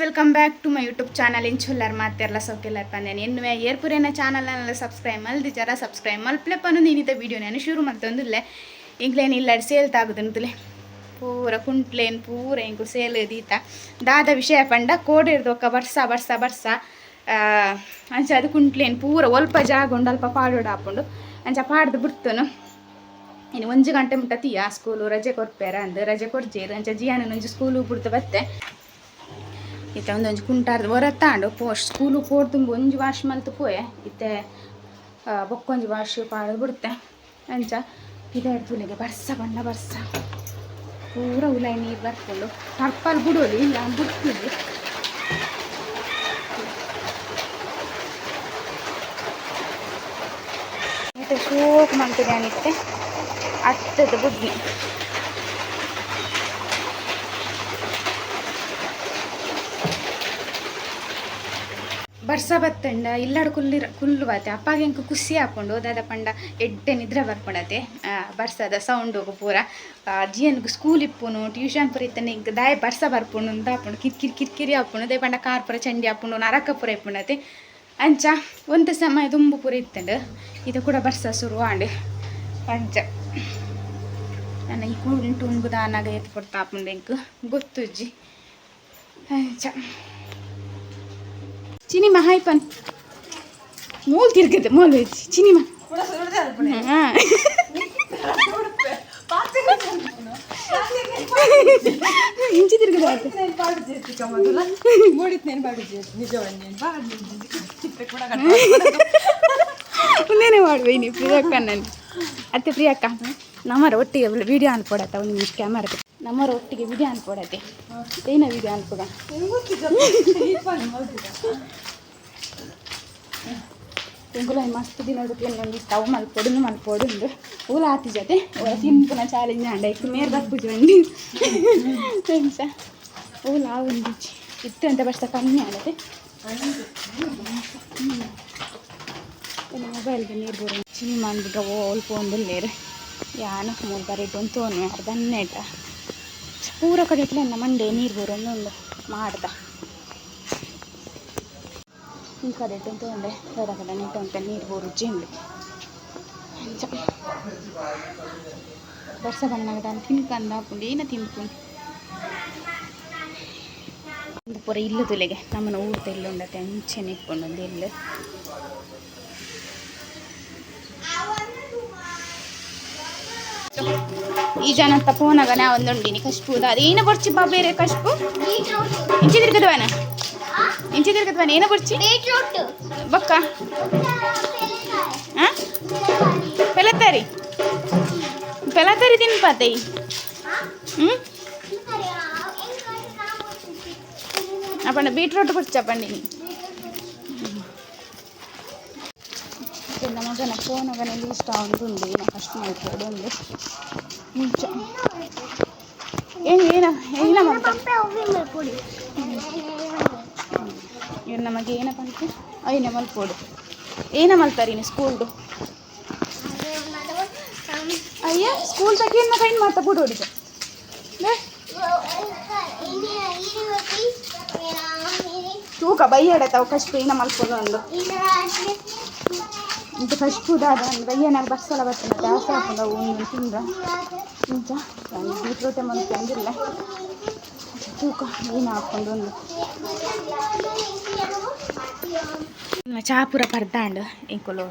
Welcome back to my YouTube channel ಇಂಚುಲ್ಲರ್ ಮಾತೆಲ್ಲ ಸೌಕೆಲ್ಲರ್ ಪಂದೇನೆ ಎನ್ನುವೆ ಏರ್ಪುರೇನ ಚಾನಲ್ನೆಲ್ಲ subscribe ಮಲ್ದಿ ಜರ ಸಬ್ಸ್ಕ್ರೈಬ್ ಮಲ್ಪ್ಲೆಪ್ಪನು ನೀನಿದ್ದ ವೀಡಿಯೋ ನಾನು ಶುರು ಮಾಡ್ತೊಂದಿಲ್ಲೆ ಇಂಗ್ಲೇನ್ ಇಲ್ಲ ಸೇಲ್ ತಾಗುದಂತಲೇ ಪೂರ ಕುಂಟ್ಲೇನ್ ಪೂರ ಇಂಕು ಸೇಲ್ ದೀತ ದಾದ ವಿಷಯ ಪಂಡ ಕೋಡ್ ಒಕ್ಕ ಬರ್ಸ ಬರ್ಸ ಬರ್ಸ ಅಂಚ ಅದು ಕುಂಟ್ಲೇನ್ ಪೂರ ಒಲ್ಪ ಜಾಗ ಉಂಡು ಅಲ್ಪ ಪಾಡೋಡು ಹಾಕೊಂಡು ಅಂಚ ಪಾಡ್ದು ಬಿಡ್ತನು ಇನ್ನು ಒಂಜು ಗಂಟೆ ಮುಟ್ಟ ತೀಯ ಸ್ಕೂಲು ರಜೆ ಕೊರ್ಪೇರ ಅಂದ್ ರಜೆ ಕೊರ್ಜೇರು ಅಂಚ ಜಿಯಾನ ಒಂಜು ಸ್ಕೂಲು ಬಿಡ್ತು ಬತ್ತೆ ಇತ್ತೆ ಒಂದೊಂಜಿ ಕುಂಟಾರ್ದು. ಹೊರತ್ತಾಂಡು ಪೋ, ಸ್ಕೂಲು ಪೋರ್ತು ಒಂಜಿ ವಾಶ್ ಮಲ್ತು ಪೋಯೆ, ಇತ್ತೆ ಬೊಕ್ಕೊಂಜಿ ವಾಶ್ ಪಾಡ್ದು ಬಿಡುತ್ತೆ. ಅಂಚ ಇದೇ ತುಲಿಗೆ ಬರ್ಸ, ಬಣ್ಣ ಬರ್ಸ. ಪೂರ ಉಲಾಯಿ ನೀರು ಬರ್ಕೊಂಡು ಟರ್ಪಲ್ ಬಿಡೋದು ಇಲ್ಲ ಬಿಡ್ತೀವಿ ಮತ್ತೆ ಶೋಕ್ ಮಾಡ್ತಿದ್ದೆ ಅನಿತ್ತೆ. ಅತ್ತದ ಬುದ್ಧಿ ಬರ್ಸ ಬತ್ತಂಡ ಇಲ್ಲಾಡು ಕುಲ್ಲಿರ ಕುಲ್ಲು ಬಾತೆ ಅಪ್ಪಾಗೆ ಹೆಂಗೆ ಖುಷಿ ಹಾಕೊಂಡು ದಾದ ಪಂಡ ಎಡ್ಡೆ ನಿದ್ರೆ ಬರ್ಪಡತೆ ಆ, ಬರ್ಸದ ಸೌಂಡ್ ಪೂರ. ಜಿಯನ್ಗು ಸ್ಕೂಲ್ ಇಪ್ಪುನು ಟ್ಯೂಷನ್ ಪುರ ಇತ್ತನೆ ಹಿಂಗೆ ದಾಯ ಬರ್ಸ ಬರ್ಪುಂಡು ಅಂತ ಹಾಕೊಂಡು ಕಿರ್ಕಿರಿ ಕಿರ್ಕಿರಿ ಹಾಕೊಂಡು ದೇ ಪಂಡ ಕಾರ್ ಪುರ ಚಂಡಿ ಹಾಕೊಂಡು ನರಕ ಪುರ ಇಪ್ಪುಣತೆ ಅಂಚ ಒಂದು ಸಮಯ ತುಂಬ ಪುರ ಇತ್ತಂಡು. ಇದು ಕೂಡ ಬರ್ಸ ಶುರು ಆಂಡು. ಅಂಚ. ನನ್ನ ಈ ಉಂಟು ದಾನಾಗ ಎತ್ತು ಕೊಡ್ತಾ ಹಾಕೊಂಡು ಹೆಂಗೆ ಗೊತ್ತು ಅಜ್ಜಿ. ಅಂಚ. ಚಿನಿಮ ಹಾಯ್ ಪನ್ ಮೂಲ್ ತಿರ್ಗದೆ ಮೂಲ್ ವೆಚ್ಚಿ ಚಿನಿಮ ಹಾ ಇಂಚಿ ತಿರ್ಗದೆ ಆಯ್ತು ಮುಂದೇನೆ ಮಾಡುವೆ ನೀ ಪ್ರಿಯಕ್ಕ ನಾನು ಅತ್ತೆ ಪ್ರಿಯಕ್ಕ ನಮ್ಮರ ಒಟ್ಟಿಗೆ ವಿಡಿಯೋ ಅನ್ಕೊಡತ್ತ ಒಂದು ನಿಮಿಷ ಕ್ಯಾಮರಾ ನಮ್ಮರ ಒಟ್ಟಿಗೆ ವಿಡಿಯೋ ಅನ್ಕೊಡತ್ತೆ. ಏನ ವಿಡಿಯೋ ಅನ್ಕೊಡ? ಎಂಗುಲ ಮಸ್ತ್ ದಿನ ಒಂದು ಸ್ಟವ್ ಮಲ್ಪೊಡು ಮಲ್ಪೊಡು ಉಂಡು ಊಲ ಆತಿ ಜೊತೆ ಸಿಂಪುನ ಚಾಲೆಂಜ್ ಆಂಡ ಇತ್ತು ಮೇರ್ ಬರ್ಬೋದು ಬಂದು. ಫ್ರೆಂಡ್ಸ ಊಲ ಒಂದು ಇತ್ತು ಅಂತ ಬರ್ಸ ಕಮ್ಮಿ ಆಡತ್ತೆ ಮೊಬೈಲ್ಗೆ ನೀರು ಬರೋ ಚಿನಿ ಮಾಡ್ಬಿಟ್ರೆ ಫೋನ್ ಒಂದು ನೀರು ಯಾನ ಮೂರು ಬಾರಿ ಬಂತು ತೋನು ಅರ್ಧ ಹನ್ನೆಟ ಪೂರ ಕಡೆ ಇಟ್ಲೆ ನಮ್ಮ ಮಂಡೆ ನೀರು ಬರೋ ಒಂದು ಮಾಡ್ದ. ಈ ಕಡೆ ಇಟ್ಟಂತ ತೊಗೊಂಡೆ ಬೇರೆ ಕಡೆ ನಿಟ್ಟು ಅಂತ ನೀರು ಬೋರು ಜೆಂಡು ಬರ್ಸ ವರ್ಷ ನಾನು ತಿನ್ಕಂದ ಹಾಕೊಂಡು, ಏನ ತಿನ್ಕೊಂಡು ಒಂದು ಪೂರ ಇಲ್ಲು ತುಲೆಗೆ ನಮ್ಮನ್ನ ಊಟ ಇಲ್ಲ ಉಂಡತೆ ಅಂಚೆನೆ ಇಟ್ಕೊಂಡು ಒಂದು ಇಲ್ಲು ಈ ಜನ ಅಂತ ಫೋನಾಗ ನಾ ಒಂದುಂಡಿನಿ ಕಶ್ಪು ಅದೇನು ಬರ್ಚಿ ಬಾ ಬೇರೆ ಕಶ್ಪು ಇಂಚಿ ತಿರ್ಗದವನ ಇಂಚಿ ತಿರ್ಗದವನ ಏನು ಬರ್ಚಿ ಬಕ್ಕ ಹಾಂ ಪೆಲತ್ತರಿ ಪೆಲತ್ತರಿ ತಿನ್ಪಾತೈ ಹ್ಞೂ ಅಪ್ಪಣ್ಣ ಬೀಟ್ರೂಟ್ ಬರ್ಚಪ್ಪಂಡಿನಿ ನಮ್ಮ ಮಗನ ಫೋನಗನಲ್ಲಿ ಇಷ್ಟ ಒಂದು ಏನ ಕಷ್ಟ ಮಾಡ್ಕೊಂಡು ಒಂದು ಮುಂಚ ಏನು ಏನ ಏನ ಇವ್ರು ನಮಗೆ ಏನಪ್ಪ ಅಂತ ಅಯ್ಯನ ಮಲ್ಪೋಡು ಏನ ಮಲ್ತಾರೆ ನೀನು ಸ್ಕೂಲ್ದು ಅಯ್ಯ ಸ್ಕೂಲ್ ತಕ್ಕ ಏನು ಕೈನ್ ಮಾಡ್ತಾ ಬಿಡು ತೂಕ ಬೈಯಡತಾವ ಕಷ್ಟ ಏನ ಮಲ್ಪೋದು ಒಂದು ಇಂತ ಫಸ್ಟ್ ದಾದ ಒಂದು ಬೈಯನಾಗ ಬರ್ಸಲ್ಲ ಬರ್ತೀನಿ ಜಾಸ್ತಿ ಹಾಕೊಂಡು ಒಂದು ತಿಂದ್ರ ಇಂಚ ಬೀಟ್ರೂಟೆ ಮಲ್ಪೆ ತಂದಿಲ್ಲ ತೂಕ ಏನು ಹಾಕೊಂಡು ಒಂದು ಚಾಪುರ ಪರ್ದಾಂಡ್ ಇಂಕೊಲು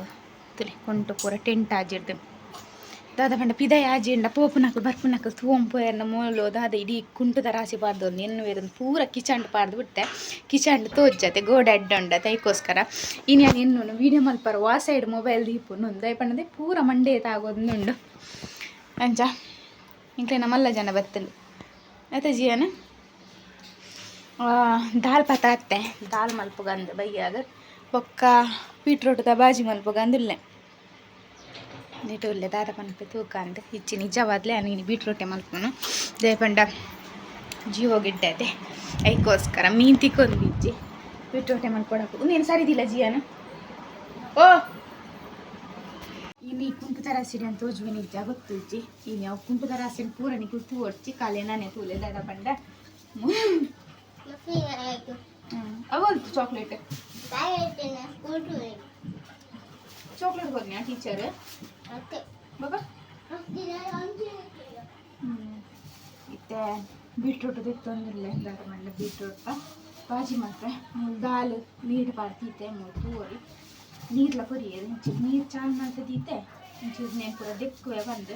ತುಲಿ ಕೊಂಟು ಪೂರ ಟೆಂಟ್ ಆಜಿರ್ದು ದಾದ ಪಂಡ ಪಿದಯ ಆಜಿಂಡ ಪೋಪುನಕಲು ತೂಂ ಎನ್ನ ಮೂಲು ದಾದ ಇಡೀ ಕುಂಟುದ ಪಾರ್ದು ಒಂದು ಎನ್ನು ಇರೋದು ಪೂರ ಕಿಚಂಡ್ ಪಾರ್ದು ಬಿಟ್ಟೆ. ಕಿಚಂಡ್ ತೋಜ್ಜತೆ ಗೋಡೆ ಅಡ್ಡ ಉಂಡ ತೈಕೋಸ್ಕರ ಇನ್ನು ಎನ್ನು ವೀಡಿಯೋ ಮಲ್ಪರ ವಾ ಸೈಡ್ ಮೊಬೈಲ್ ದೀಪು ನೊಂದು ಪಂಡದೆ ಪೂರ ಮಂಡೇ ತಾಗೋದುಂಡು ಅಂಚ ಇಂಕ್ಲೆ ನಮ್ಮಲ್ಲ ಜನ ಬತ್ತಲು ಆಯ್ತಾ ಜಿಯನ? ದಾಲ್ ಪತ ಅತ್ತೆ ದಾಲ್ ಮಲ್ಪುಗಂದು ಬೈಯಾಗ. ಬೊಕ್ಕ ಬೀಟ್ರೋಟ್ದ ಬಾಜಿ ಮಲ್ಪುಗಂದಿಲ್ಲೆ. ನೀಟು ಉಲ್ಲೆ ದಾದ ಪನ್ಪೆ ತೂಕ ಅಂತ ಇಚ್ಚಿ ನಿಜವಾದ್ಲೆ ನೀನು ಬೀಟ್ರೋಟೆ ಮಲ್ಪುನು ದೇ ಪಂಡ ಜೀವ ಗಿಡ್ಡದೆ ಐಕೋಸ್ಕರ ಮೀನ್ ತಿಕ್ಕೊಂದು ಇಜ್ಜಿ ಬೀಟ್ರೋಟೆ ಮಲ್ಕೊಡಕು ನೀನು ಸರಿದಿಲ್ಲ ಜಿಯನ ಓ ಇಲ್ಲಿ ಕುಂಟು ತರಾಸಿಡಿ ಅಂತ ತೋಜುವೆ ನಿಜ ಗೊತ್ತು ಇಜ್ಜಿ ಇಲ್ಲಿ ಅವು ಕುಂಟು ತರಾಸಿನ ಪೂರ ನಿಕ್ಕು ತೂ ಒಡ್ಚಿ ಕಾಲೆ ನಾನೇ ತೂಲೆ ದಾದ ಪಂಡ ಅವಲ್ತು ಚಾಕ್ಲೇಟ್ ಚಾಕ್ಲೇಟ್ ಕೊರ್ನಿಯಾ ಟೀಚರ್ ಬಾಬಾ ಇತ್ತೆ ಬೀಟ್ರೂಟ್ ತೆತ್ತೊಂದಿಲ್ಲ ದಾರ ಬೀಟ್ರೂಟ ಬೀಟ್ರೂಟ್ ಬಾಜಿ ಮಾತ್ರ ದಾಲ್ ನೀರು ಪಾಡ್ತೀತೆ ಮೂರು ನೀರ್ಲ ಕೊರಿಯದು ಒಂಚೂರು ನೀರು ಚಾಲ್ ಮಾಡ್ತದೀತೆ ಒಂಚೂರು ಪೂರ ದಿಕ್ಕುವೆ ಬಂದು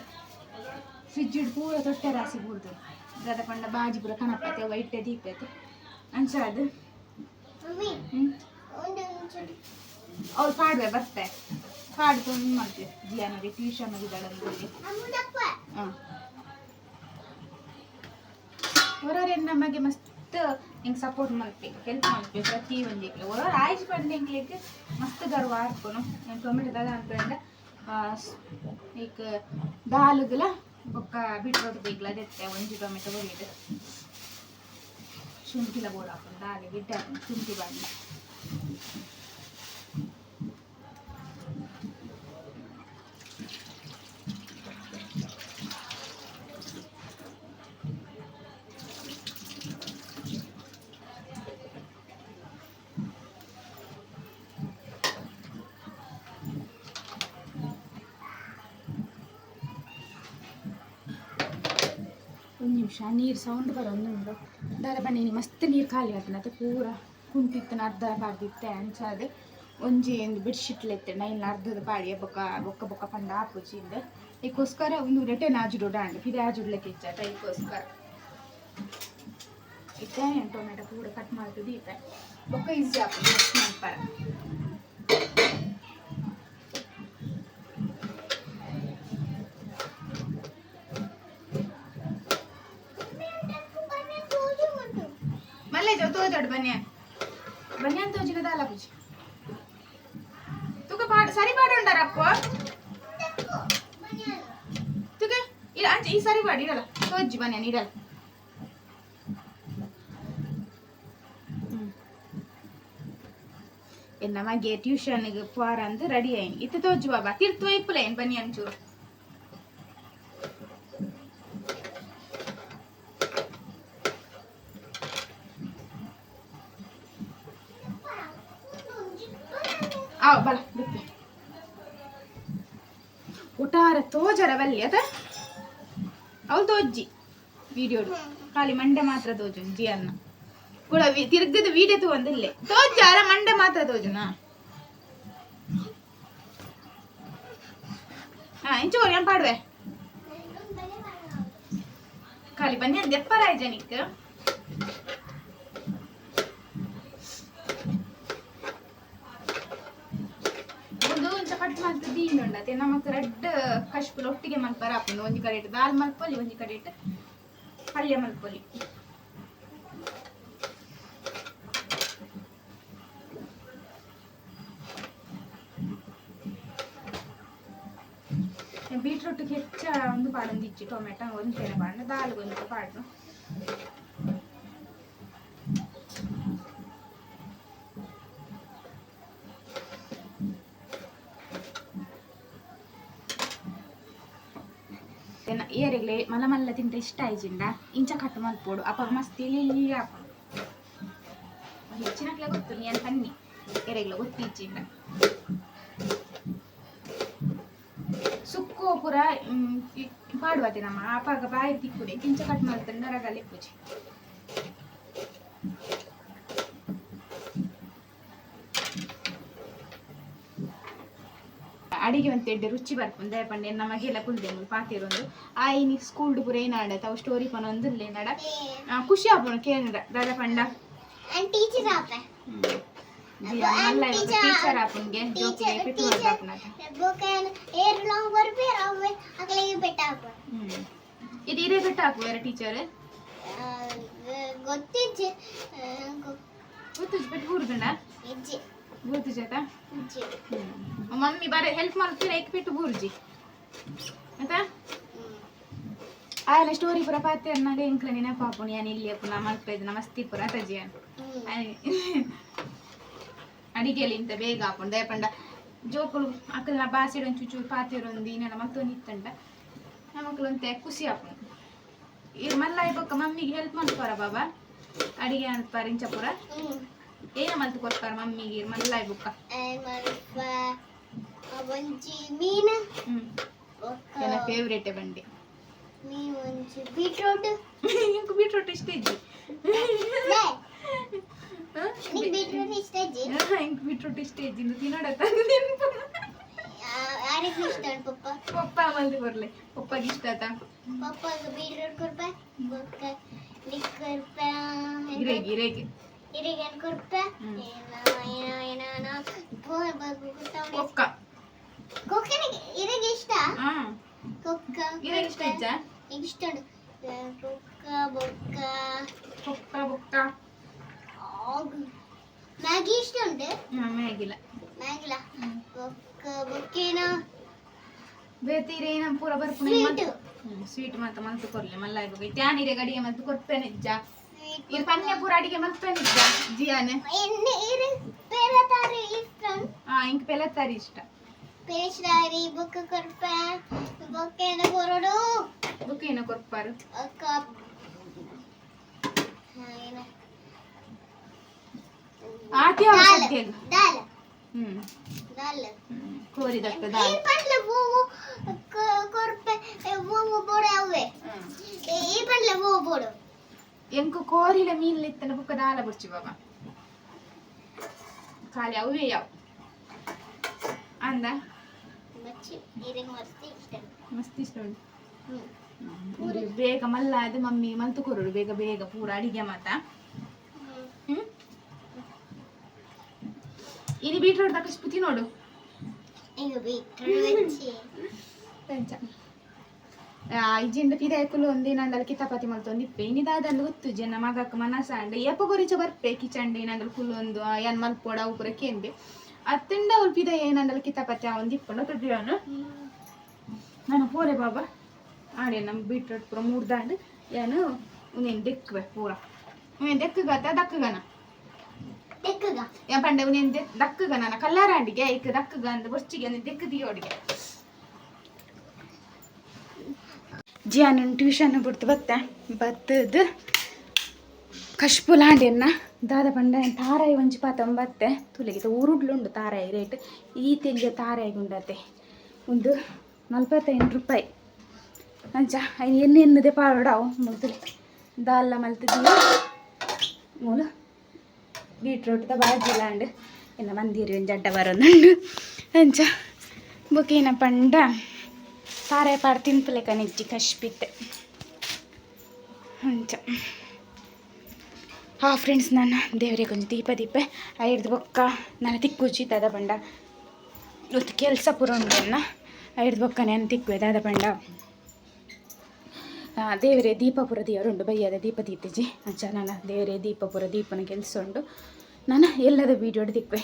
ಫ್ರಿಜ್ ಇಡ್ ಪೂರ ತೊಟ್ಟೆ ರಾಸಿ ಬೂರ್ದು ದಾದ ಪಂಡ ಬಾಜಿ ಪೂರ ಕಣಪತ್ತೆ ವೈಟೆ ಅಂಚಾದು ಹ್ಞೂ ಅವ್ರು ಪಾಡುವೆ ಬರ್ತೆ ಪಾಡು ತುಂಬ ಮಾಡ್ತೀವಿ ಜಿಯಾನಗೆ ಟ್ಯೂಷನ್ ಹೋಗಿದ್ದಾಳೆ ಹಾಂ ಹೊರರೆ ನಮಗೆ ಮಸ್ತ್ ಹಿಂಗೆ ಸಪೋರ್ಟ್ ಮಾಡ್ಬೇಕು ಹೆಲ್ಪ್ ಮಾಡ್ಬೇಕು ಪ್ರತಿ ಒಂದಿಗೆ ಹೊರ ಆಯ್ತು ಬಂದು ಹೆಂಗ್ಲಿಕ್ಕೆ ಮಸ್ತ್ ಗರ್ವ ಹಾಕೋನು ನಾನು ಟೊಮೆಟೊ ದಾದ ಅನ್ಕೊಂಡೆ ಈಗ ದಾಲ್ಗಲ ಬೊಕ್ಕ ಬಿಟ್ರೋಟ್ ಬೇಕಲ್ಲ ಅದೆತ್ತೆ ಒಂಜಿ ಟೊಮೆಟೊ ಬರೀದು ಶುಂಠಿಲ ಬೋಡ ಹಾಕೊಂಡು ದಾಲ್ ಗಿಡ್ಡ ಹಾಕೊಂಡು ಶುಂಠಿ ಬಾಡಿ ನಿಮಿಷ, ನೀರು ಸೌಂಡ್ ಬರೋದು ದಾದ ಬನ್ನಿ ಮಸ್ತ್ ನೀರು ಖಾಲಿ ಆತನ ಪೂರ ಕುಂತಿತ್ತನ ಅರ್ಧ ಪಾಡ್ದಿತ್ತೆ ಅನ್ಸದು ಒಂಜಿ ಒಂದು ಬೆಡ್ಶೀಟ್ಲೆತ್ತೆ ನೈನ್ ಅರ್ಧದ ಪಾಡಿ ಬೊಕ್ಕ ಬೊಕ್ಕ ಬೊಕ್ಕ ಪಂಡ ಆಪುಜಿಂದ ಇದಕ್ಕೋಸ್ಕರ ಒಂದು ರಿಟರ್ನ್ ನಾಜುಡು ಡಾಂಡ್ ಫಿದೆ ಆಜುಡ್ಲಕ್ಕೆ ಇಚ್ಚಾಟ ಈಗೋಸ್ಕರ ಇತ್ತೆ ಟೊಮೆಟೊ ಪೂರ ಕಟ್ ಮಾಡ್ತದೆ ಇತ್ತೆ ಬೊಕ್ಕ ಈಸಿ ಆಗ್ತದೆ ಮಾಡ್ಪಾರ బనియాన్ బనియాన్ తో జిగదా అలా పూజ తుక పాడు సరి పాడు ఉంటారు అప్పు తుక ఇలా ఈ సరి పాడు ఇడాల తోజ్జి బనియాన్ ఇడాల என்னம்மா கே டியூஷனுக்கு போகிறது ரெடி ஆயின் இத்த தோஜு பாபா திருத்து வைப்புல என் பனியான் சூறு ಬಲ ಬಿಟ್ಟು. ತೋಜರ ಬಲ್ಲಿ ಅದ? ಅವಳು ತೋಜ್ಜಿ ವಿಡಿಯೋಡು ಖಾಲಿ ಮಂಡೆ ಮಾತ್ರ ತೋಜು, ಜಿ ಅನ್ನ. ಕೂಡ ತಿರ್ಗದ ವಿಡಿಯೋ ತಗೊಂಡಿಲ್ಲ ತೋಜಾರ ಮಂಡೆ ಮಾತ್ರ ತೋಜುನ ಹಾ ಇಂಚೋರಿ ಏನ್ ಪಾಡ್ವೆ. ಖಾಲಿ ಬನ್ನಿ, ಅಂದ್ ಎಪ್ಪರಾಯ್ ಜನಿಕ್ ಒಂದು ಒಂಚ ಕಟ್ ಮಾಡ್ದು ದೀನ್ ಉಂಡತೆ ನಮಕ್ ರೆಡ್ ಕಶ್ಪುಲ್ ಒಟ್ಟಿಗೆ ಮಲ್ಪರ ಹಾಕೊಂಡು ಒಂಜಿ ಕಡೆ ಇಟ್ಟು ದಾಲ್ ಮಲ್ಪೊಲಿ ಒಂಜಿ ಕಡೆ ಇಟ್ಟು ಪಲ್ಯ ಮಲ್ಪೊಲಿ. ಬೀಟ್ರೂಟ್ ಹೆಚ್ಚ ಒಂದು ಪಾಡೊಂದು ಇಚ್ಚಿ ಟೊಮೆಟೊ ಒಂದು ತೆನೆ ಪಾಡು ದಾಲ್ ಒಂದು ಪಾಡು ಏರೆಗ್ಲೆ ಮಲ್ಲ ಮಲ್ಲ ತಿಂತ ಇಷ್ಟ ಆಯ್ಚಿಂಡ ಇಂಚ ಕಟ್ ಮಲ್ಪೋಡು ಅಪ್ಪ ಮಸ್ತ್ ಇಲಿ ಹಾಕೊಂಡು ಹೆಚ್ಚಿನಕ್ಲೆ ಗೊತ್ತು ನೀನ್ ತನ್ನಿ ಎರೆಗ್ಲ ಗೊತ್ತು ಇಚ್ಚಿಂಡ ಸುಕ್ಕು ಪುರ ಪಾಡುವತೆ ನಮ್ಮ ಅಪ್ಪಾಗ ಬಾಯಿ ತಿಕ್ಕುಡೆ ಇಂಚ ಕಟ್ ಮಾಡ್ತಾರೆ ನರಗಲ್ಲಿ ಪೂಜೆ ಅಡಿಗೆ ಒಂದು ತೆಡ್ಡೆ ರುಚಿ ಬರ್ಪುಂದೆ ಪಂಡೆ ನಮಗೆಲ್ಲ ಕುಲ್ದೆಂಗು ಪಾತಿರೊಂದು ಆಯಿನಿ ಸ್ಕೂಲ್ಡ್ ಪುರ ಏನಾಡ ತಾವು ಸ್ಟೋರಿ ಪನ ಒಂದು ನಡ ಖುಷಿ ಆಪುಣ ಕೇಂದ್ರ ದಾದ ಪಂಡ. ಟೀಚರ್ ಆಪ ಟೀಚರ್ ಆಪುನ್ಗೆ ಜೋಕ್ಲೆ ಪಿಟ್ಟು ಏರ್ ಲಾಂಗ್ ಅವೆ ಇದು ಇರೇ ಬಿಟ್ಟು ಟೀಚರ್ ಗೊತ್ತಿಜ್ಜೆ. ಬಿಟ್ಟು ಇಜ್ಜೆ. ಬೂರ್ದು ಆಯ್ತಾ? ಮಮ್ಮಿ ಬರ ಹೆಲ್ಪ್ ಮಾಡ್ತೀರಾ? ಏಕ್ ಬಿಟ್ಟು ಬೂರ್ಜಿ. ಆಯ್ತಾ? ಆಯ್ನ ಸ್ಟೋರಿ ಪುರ ಪಾತೆ ಅನ್ನಗೆ ಇಂಕ್ಲ ನೆನಪಾಪುಣಿ ನಾನು ಇಲ್ಲಿ ಪುನಃ ಮಲ್ಪೆದ್ ನಮಸ್ತಿ ಪುರ ತಜಿ ಅಡಿಗೆಯಲ್ಲಿ ಇಂತ ಬೇಗ ಹಾಕೊಂಡು ದಯಪಂಡ ಜೋಕುಲು ಅಕ್ಕಲ್ನ ಬಾಸಿಡ್ ಒಂದು ಚೂಚೂರು ಪಾತಿರೊಂದು ಇನ್ನೆಲ್ಲ ಮತ್ತೊಂದು ಇತ್ತಂಡ. ನಮಕ್ಕಳು ಅಂತ ಖುಷಿ ಹಾಕೊಂಡು. ಈಗ ಮಲ್ಲ ಇಬ್ಬಕ್ಕ ಮಮ್ಮಿಗೆ ಹೆಲ್ಪ್ ಮಾಡ್ಕೋರ ಬಾಬಾ? ಅಡಿಗೆ ಅಂತ ಪರಿಂಚಪುರ ಏನ ಮಂತ್ ಕೊಡ್ತಾರ ಮಮ್ಮಿಗೆ ಮಲ್ಲಾಯ್ ಬುಕ್ಕ? ಒಂಚಿ ಮೀನ ಹ್ಮ್. ನನ್ನ ಫೇವ್ರೇಟ್ ಬಂಡಿ? ಒಂಚಿ ಬೀಟ್ರೂಟ್ ಇಂಕು ಬೀಟ್ರೂಟ್ ಇಷ್ಟ ಇಜ್ಜಿ? ಲೈ ಬೀಟ್ರೂಟ್ ಇಷ್ಟ ಇಂಕು ಬೀಟ್ರೂಟ್ ಇಷ್ಟ ಇಜ್ಜಿ. ತಿನ್ನೋಡತ್ತ? ಯಾರಿಗೂ ಇಷ್ಟ ಪಪ್ಪ? ಪಪ್ಪ ಮಲ್ದು ಬರ್ಲೆ ಪಪ್ಪಗೆ ಇಷ್ಟ ಆತ? ಪಪ್ಪಗೆ ಬೀಟ್ರೂಟ್ ಕೊಡ್ಪ ಬೊಕ್ಕ ನಿಕ್ ಕೊಡ್ಪ ಗಿರೇಗಿ ಗಿರೇಗಿ ಇರಿಗೆ ಕೊಡ್ಪ? ಹ್ಮ್. ಏನ ಏನ ಏನ ಬೋರ್ ಗೊತ್ತಾಗ ಕೊಕ್ಕ. ಕೊಕ್ಕನಿಗೆ ಇರಿಗೆ ಇಷ್ಟ? ಹಾ. ಕೊಕ್ಕ ಗಿರೇಗಿ ಇಷ್ಟ ಇಜ್ಜ? ಈಗ ಇಷ್ಟ ಕೊಕ್ಕ ಬೊಕ್ಕ. ಕೊಕ್ಕ ಬೊಕ್ಕ. ಆಗ್. ಮ್ಯಾಗಿ ಇಷ್ಟ ಉಂಟು? ಮಮ್ಮಿ ಆಗಿಲ್ಲ ಮ್ಯಾಗಿಲ್ಲ? ಬೊಕ್ಕ ಬೊಕ್ಕೇನ? ಬೇತೀರಿ ಏನ ಪೂರ ಬರ್ಪುಣ? ಸ್ವೀಟ್ ಮಾತ ಮಲ್ತು ಕೊರ್ಲೆ ಮಲ್ಲಾಯ್ ಬಗ್ಗೆ ತ್ಯಾನಿರೆ ಗಡಿಗೆ ಮಲ್ತು ಕೊಡ್ಪೇನೆ ಇಜ್ಜ? ಇದು ಪನ್ಯ ಪೂರ ಅಡಿಗೆ ಮಲ್ಪೇನೆ ಇಜ್ಜ ಜಿಯಾನೆ ಎಣ್ಣೆ ಇರು ಪೇರತಾರಿ ಇಷ್ಟ ಹಾ ಇಂಕ್ ಪೆಲತ್ತಾರಿ ಇಷ್ಟ ಪೇಶ್ದಾರಿ ಬೊಕ್ಕ ಕೊಡ್ಪ ಬೊಕ್ಕೇನ ಕೊರಡು ಬುಕ್ ಏನೋ ಕೊರ್ಪಾರು ಅಕ್ಕ ಏನ ಆತಿ ದಾಲ್ ಸದ್ಯಗ ದಾಲ್ ಹ್ಮ್ ದಾಲ್ ಹ್ಮ್. ಕೋರಿದಕ್ಕ ದಾಲ್ ಈ ಪಂಡ್ಲೆ ಬೂವು ಕೊರ್ಪೆ ಬೂವು ಬೋಡ ಅವೇ ಈ ಪಂಡ್ಲೆ ಬೂವು ಬೋಡು ಎಂಕು ಕೋರಿಲ ಮೀನ್ಲ ಇತ್ತನ ಬುಕ್ಕ ದಾಲ ಬುಡ್ಚಿ ಬಾಬಾ ಖಾಲಿ ಅವೇ ಯಾವ ಅಂದ ಮಚ್ಚಿ ನೀರಿಗೆ ಮಸ್ತಿ ಇಷ್ಟ ಮಸ್ತ್ ಇಷ್ಟ ಉಂಟು ಹ್ಮ್ ಪೂರಿ ಬೇಗ ಮಲ್ಲ ಅದು ಮಮ್ಮಿ ಮಲ್ತು ಕೊರಡು ಬೇಗ ಬೇಗ ಪೂರ ಅಡಿಗೆ ಮಾತ ಹ್ಮ್ ಹ್ಮ್ ಇದು ಬೀಟ್ರೋಟ್ ತಕ್ಕ ಸ್ಪುತಿ ನೋಡು ಈಗ ಬಿಟ್ರೆ ಮಚ್ಚಿ ಪಂಚ ಇಜ್ಜಿಂದ ಪಿದಾಯಕುಲು ಒಂದೇ ಅಂಡಲ್ ಕಿತಾಪತಿ ಮಲ್ತೊಂದು ಇಪ್ಪೆ ಇನ್ನಿದಾದಂದು ಗೊತ್ತು ಜನ ಮಗಕ್ಕೆ ಮನಸ ಅಂಡ. ಎಪ್ಪ ಗೊರಿಚ ಬರ್ಪೆ ಕಿಚಂಡೆ ನಂಗಲ್ ಕುಲು ಒಂದು ಏನ್ ಮಲ್ಪೋಡ ಉಪುರ ಕೇಂದೆ ಅತ್ತಿಂಡ ಅವ್ರು ಪಿದ ಏನಂಡಲ್ ಕಿತಾಪತಿ ಆ ಒಂದು ಇಪ್ಪಂಡ ತುದಿಯವನು ನಾನು ಪೋರೆ ಬಾಬಾ. ಆಡೆ ನಮ್ಮ ಬೀಟ್ರೋಟ್ ಪೂರ ಮೂರ್ ದಾಂಡ್. ಏನು ಉನೇನ್ ದೆಕ್ಕುವೆ ಪೂರ. ಉನೇನ್ ದೆಕ್ಕಗತ ದಕ್ಕಗನ ದೆಕ್ಕಗ ಯಾ ಪಂಡೆ ಉನೇನ್ ದಕ್ಕಗನ ಕಲ್ಲಾರಾಂಡಿಗೆ ಐಕ್ ದಕ್ಕಗ ಅಂದ ಬರ್ಚಿಗೆ ದೆಕ್ಕದಿಯೋಡಿಗೆ ಜಿಯಾನು ಟ್ಯೂಷನ್ ಬಿಡ್ತು ಬತ್ತದು ಬತ್ತದ ಕಶ್ಪುಲಾಂಡೆನ್ನ ದಾದ ಪಂಡ ತಾರಾಯಿ ಒಂಜಿ ಪಾತ ಬತ್ತೆ ತುಲಿಗೆ ಊರುಡ್ಲುಂಡು ತಾರಾಯಿ ರೇಟ್. ಈ ತಿಂಗೆ ತಾರಾಯಿ ಉಂಡತೆ. ಒಂದು ನಲ್ವತ್ತೈದು ರೂಪಾಯಿ. ಅಂಚ ಅಯ್ಯ ಎಣ್ಣೆ ಎನ್ನದೇ ಪಾಡಾವು ಮುಗಿದ್ರೆ ದಾಲ್ಲ ಮಲ್ತಿದ್ದೀವಿ ಮೂಲ ಬೀಟ್ರೂಟ್ದ ಬಾಜಿ ಲಾಂಡ್. ಇನ್ನು ಮಂದಿರಿ ಒಂದು ಅಡ್ಡ ಬರೋನುಂಡು. ಅಂಚ ಬುಕೇನ ಪಂಡ ತಾರೆ ಪಾಡು ತಿನ್ಪಲೆ ಕನಿಜ್ಜಿ ಕಶ್ಪಿತ್ತೆ ಅಂಚ. ಹಾ ಫ್ರೆಂಡ್ಸ್ ನಾನು ದೇವರಿಗೆ ಕೊಂಚ ದೀಪ ದೀಪೆ ಐದು ಬೊಕ್ಕ ನಾನು ತಿಕ್ಕುಜಿ ದಾದ ಬಂಡ. ಇವತ್ತು ಕೆಲಸ ಪೂರ ಉಂಡೆನ್ನ ಐದು ಬೊಕ್ಕ ನಾನು ತಿಕ್ಕುವೆ ದಾದ ಬಂಡ. ದೇವರೇ ದೀಪಪುರ ದೇವರುಂಡು ಬಯ್ಯದ ದೀಪ ತೀತಿಜಿ ಅಂಚ ನಾನು ದೇವರೇ ದೀಪಪುರ ದೀಪನ ಕೆಲಸ ಉಂಡು ನಾನು ಎಲ್ಲದ ವೀಡಿಯೋ ದಿಕ್ವೆ.